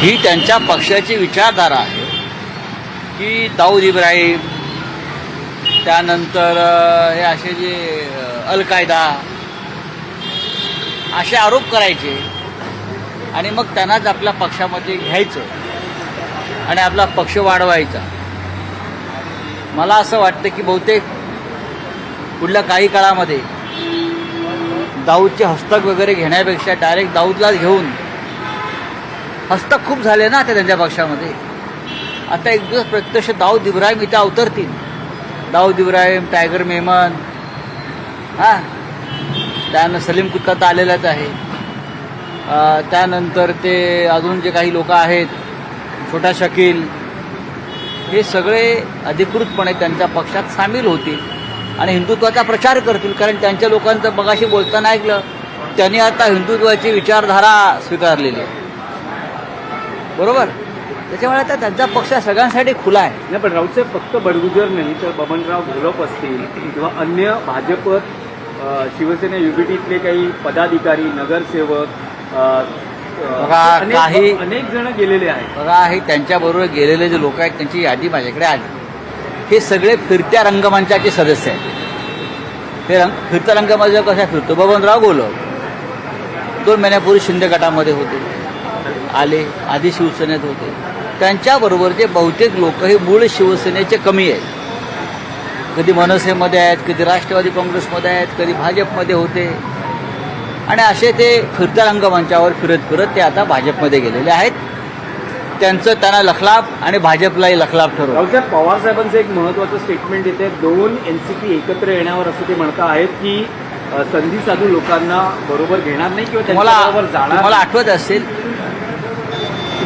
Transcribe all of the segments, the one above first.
ही त्यांच्या पक्षाची विचारधारा आहे. की दाऊद इब्राहिम त्यानंतर हे असे जे अल कायदा असे आरोप करायचे आणि मग त्यांनाच आपल्या पक्षामध्ये घ्यायचं आणि आपला पक्ष वाढवायचा. मला असं वाटतं की बहुतेक पुढल्या काही काळामध्ये दाऊदचे हस्तक वगैरे घेण्यापेक्षा डायरेक्ट दाऊदलाच घेऊन हस्तक खूप झाले ना आता त्यांच्या पक्षामध्ये. आता एक दिवस प्रत्यक्ष दाऊद इब्राहिम इथे अवतरतील. दाऊद इब्राहिम टायगर मेमन हां. त्यानं सलीम कुत्ता तर आलेलाच आहे. त्यानंतर ते अजून जे काही लोक आहेत छोटा शकील हे सगळे अधिकृतपणे त्यांच्या पक्षात सामील होतील आणि हिंदुत्वाचा प्रचार करतील. कारण त्यांच्या लोकांचं बघाशी बोलताना ऐकलं त्यांनी आता हिंदुत्वाची विचारधारा स्वीकारलेली आहे. बरोबर? त्याच्यामुळे आता त्यांचा पक्ष सगळ्यांसाठी खुला आहे. नाही पण राऊतसाहेब फक्त बडगुजर नाही तर बबनराव घोलप असतील किंवा अन्य भाजप शिवसेना युबीटीतले काही पदाधिकारी नगरसेवक काही- अनेक जण गेलेले आहेत. बघा हे त्यांच्याबरोबर गेलेले जे लोक आहेत त्यांची यादी माझ्याकडे आली. हे सगळे फिरत्या रंगमंचाचे सदस्य आहेत. हे रंग फिरत्या रंगमंच कसा फिरतो बबनराव गोलव दोन महिन्यापूर्वी शिंदे गटामध्ये होते. आले आधी शिवसेनेत होते. त्यांच्याबरोबरचे बहुतेक लोक हे मूळ शिवसेनेचे कमी आहेत. कधी मनसेमध्ये आहेत कधी राष्ट्रवादी काँग्रेसमध्ये आहेत कधी भाजपमध्ये होते. आणि असे ते फिरत्या रंगमंचावर फिरत फिरत ते आता भाजपमध्ये गेलेले आहेत. त्यांचं त्यांना लखलाप आणि भाजपलाही लखलाप ठरवलं. पवार साहेबांचं एक महत्वाचं स्टेटमेंट येते दोन एनसीपी एकत्र येण्यावर असं ते म्हणत आहेत की संधी साधू लोकांना बरोबर घेणार नाही किंवा त्यांच्याबरोबर नाही. आठवत असेल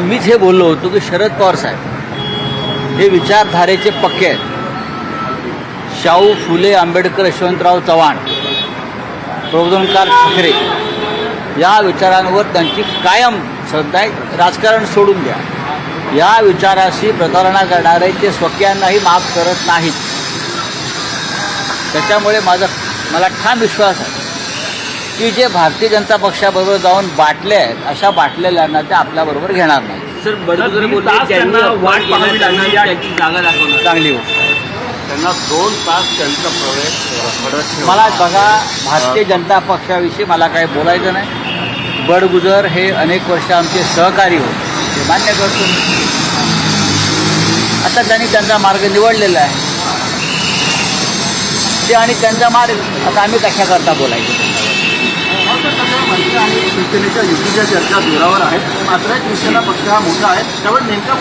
मीच हे बोललो होतो की शरद पवार साहेब हे विचारधारेचे पक्के आहेत. शाहू फुले आंबेडकर यशवंतराव चव्हाण प्रबोधनकार ठाकरे या विचारांवर त्यांची कायम श्रद्धा आहे. राजकारण सोडून द्या. या विचाराशी प्रतारणा करणारे ते स्वकीयांनाही माफ करत नाहीत. त्याच्यामुळे माझा मला ठाम विश्वास आहे. की जे भारतीय जनता पक्षाबरोबर जाऊन बाटले आहेत अशा बाटलेल्यांना ते आपल्याबरोबर घेणार नाही सर त्यांना अपमान वाट पाहावी. त्यांची जागा दाखवणार चांगली गोष्ट. त्यांना दोन तास त्यांचा प्रवेश. मला बघा भारतीय जनता पक्षाविषयी मला काही बोलायचं नाही बडगुजर हे अनेक वर्ष आमचे सहकारी होते ते मान्य करतो. आता त्यांनी त्यांचा मार्ग निवडलेला आहे ते आणि त्यांचा मार्ग आता आम्ही कशाकरता बोलायचं शिवसेनेच्या युतीच्या चर्चा जोरावर आहेत. मात्र शिवसेना पक्ष हा मोठा आहे. त्यामुळे नेमका